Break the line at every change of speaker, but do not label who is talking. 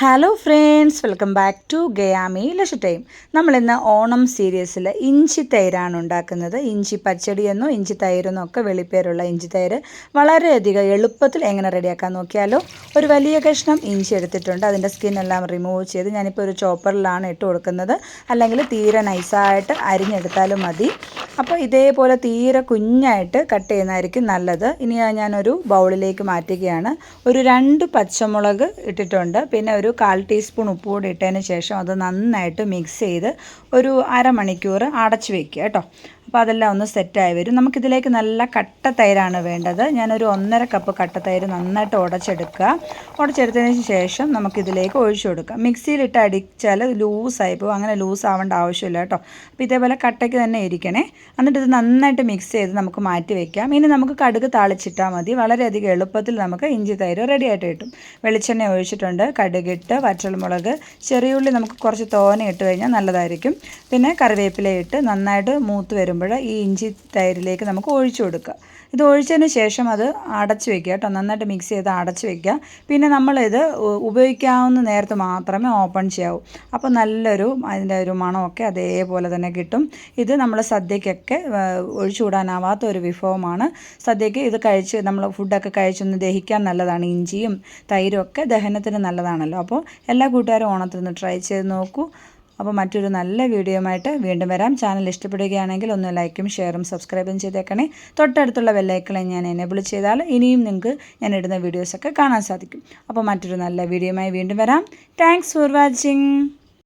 Hello friends welcome back to ഗയാമി ലഷ time നമ്മളിന്ന് ഓണം സീരീസിൽ ഇഞ്ചി തൈരാണ് ഉണ്ടാക്കുന്നത്. ഇഞ്ചി പച്ചടി എന്നോ ഇഞ്ചി തൈരെന്നോ ഒക്കെ വെളിപ്പേരുള്ള ഇഞ്ചി തൈര് വളരെയധികം എളുപ്പത്തിൽ എങ്ങനെ റെഡിയാക്കാൻ നോക്കിയാലോ ഒരു വലിയ കഷ്ണം ഇഞ്ചി എടുത്തിട്ടുണ്ട്. അതിന്റെ സ്കിന്നെല്ലാം റിമൂവ് ചെയ്ത് ഞാനിപ്പോൾ ഒരു ചോപ്പറിലാണ് ഇട്ട് കൊടുക്കുന്നത്. അല്ലെങ്കിൽ തീരെ നൈസായിട്ട് അരിഞ്ഞെടുത്താലും മതി. അപ്പോൾ ഇതേപോലെ തീരെ കുഞ്ഞായിട്ട് കട്ട് ചെയ്യുന്നതായിരിക്കും നല്ലത്. ഇനി ഞാനൊരു ബൗളിലേക്ക് മാറ്റുകയാണ്. ഒരു രണ്ട് പച്ചമുളക് ഇട്ടിട്ടുണ്ട്. പിന്നെ ഒരു കാൽ ടീസ്പൂൺ ഉപ്പ് കൂടി ഇട്ടതിന് ശേഷം അത് നന്നായിട്ട് മിക്സ് ചെയ്ത് ഒരു അരമണിക്കൂർ അടച്ചു വെക്കുക കേട്ടോ. അപ്പോൾ അതെല്ലാം ഒന്ന് സെറ്റായി വരും. നമുക്കിതിലേക്ക് നല്ല കട്ട തൈരാണ് വേണ്ടത്. ഞാനൊരു ഒന്നര കപ്പ് കട്ട തൈര് നന്നായിട്ട് ഉടച്ചെടുക്കുക. ഉടച്ചെടുത്തതിന് ശേഷം നമുക്കിതിലേക്ക് ഒഴിച്ചു കൊടുക്കാം. മിക്സിയിലിട്ട് അടിച്ചാൽ ലൂസായി പോകും. അങ്ങനെ ലൂസ് ആവേണ്ട ആവശ്യമില്ല കേട്ടോ. അപ്പോൾ ഇതേപോലെ കട്ടയ്ക്ക് തന്നെ ഇരിക്കണേ. എന്നിട്ട് ഇത് നന്നായിട്ട് മിക്സ് ചെയ്ത് നമുക്ക് മാറ്റി വയ്ക്കാം ഇനി നമുക്ക് കടുക് താളിച്ചിട്ടാൽ മതി. വളരെയധികം എളുപ്പത്തിൽ നമുക്ക് ഇഞ്ചി തൈര് റെഡിയായിട്ട് കിട്ടും. വെളിച്ചെണ്ണ ഒഴിച്ചിട്ടുണ്ട്. കടുകിട്ട് വറ്റൽമുളക് ചെറിയുള്ളി നമുക്ക് കുറച്ച് തോനെ ഇട്ട് കഴിഞ്ഞാൽ നല്ലതായിരിക്കും. പിന്നെ കറിവേപ്പില ഇട്ട് നന്നായിട്ട് മൂത്ത് വരുമ്പോൾ ഈ ഇഞ്ചി തൈരിലേക്ക് നമുക്ക് ഒഴിച്ചു കൊടുക്കുക. ഇത് ഒഴിച്ചതിന് ശേഷം അത് അടച്ചു വെക്കുക കേട്ടോ. നന്നായിട്ട് മിക്സ് ചെയ്ത് അടച്ചു വെക്കുക. പിന്നെ നമ്മളിത് ഉപയോഗിക്കാവുന്ന നേരത്ത് മാത്രമേ ഓപ്പൺ ചെയ്യാവൂ. അപ്പോൾ നല്ലൊരു അതിന്റെ ഒരു മണമൊക്കെ അതേപോലെ തന്നെ കിട്ടും. ഇത് നമ്മൾ സദ്യക്കൊക്കെ ഒഴിച്ചുകൂടാനാവാത്ത ഒരു വിഭവമാണ്. സദ്യക്ക് ഇത് കഴിച്ച് നമ്മൾ ഫുഡൊക്കെ കഴിച്ചൊന്ന് ദഹിക്കാൻ നല്ലതാണ്. ഇഞ്ചിയും തൈരും ഒക്കെ ദഹനത്തിന് നല്ലതാണല്ലോ. അപ്പോൾ എല്ലാ കൂട്ടുകാരും ഓണത്തിൽ നിന്ന് ട്രൈ ചെയ്ത് നോക്കൂ. അപ്പോൾ മറ്റൊരു നല്ല വീഡിയോയുമായിട്ട് വീണ്ടും വരാം. ചാനൽ ഇഷ്ടപ്പെടുകയാണെങ്കിൽ ഒന്ന് ലൈക്കും ഷെയറും സബ്സ്ക്രൈബും ചെയ്തേക്കണേ. തൊട്ടടുത്തുള്ള വെല്ലൈക്കളെ ഞാൻ എനേബിൾ ചെയ്താൽ ഇനിയും നിങ്ങൾക്ക് ഞാൻ ഇടുന്ന വീഡിയോസൊക്കെ കാണാൻ സാധിക്കും. അപ്പോൾ മറ്റൊരു നല്ല വീഡിയോയുമായി വീണ്ടും വരാം. Thanks for watching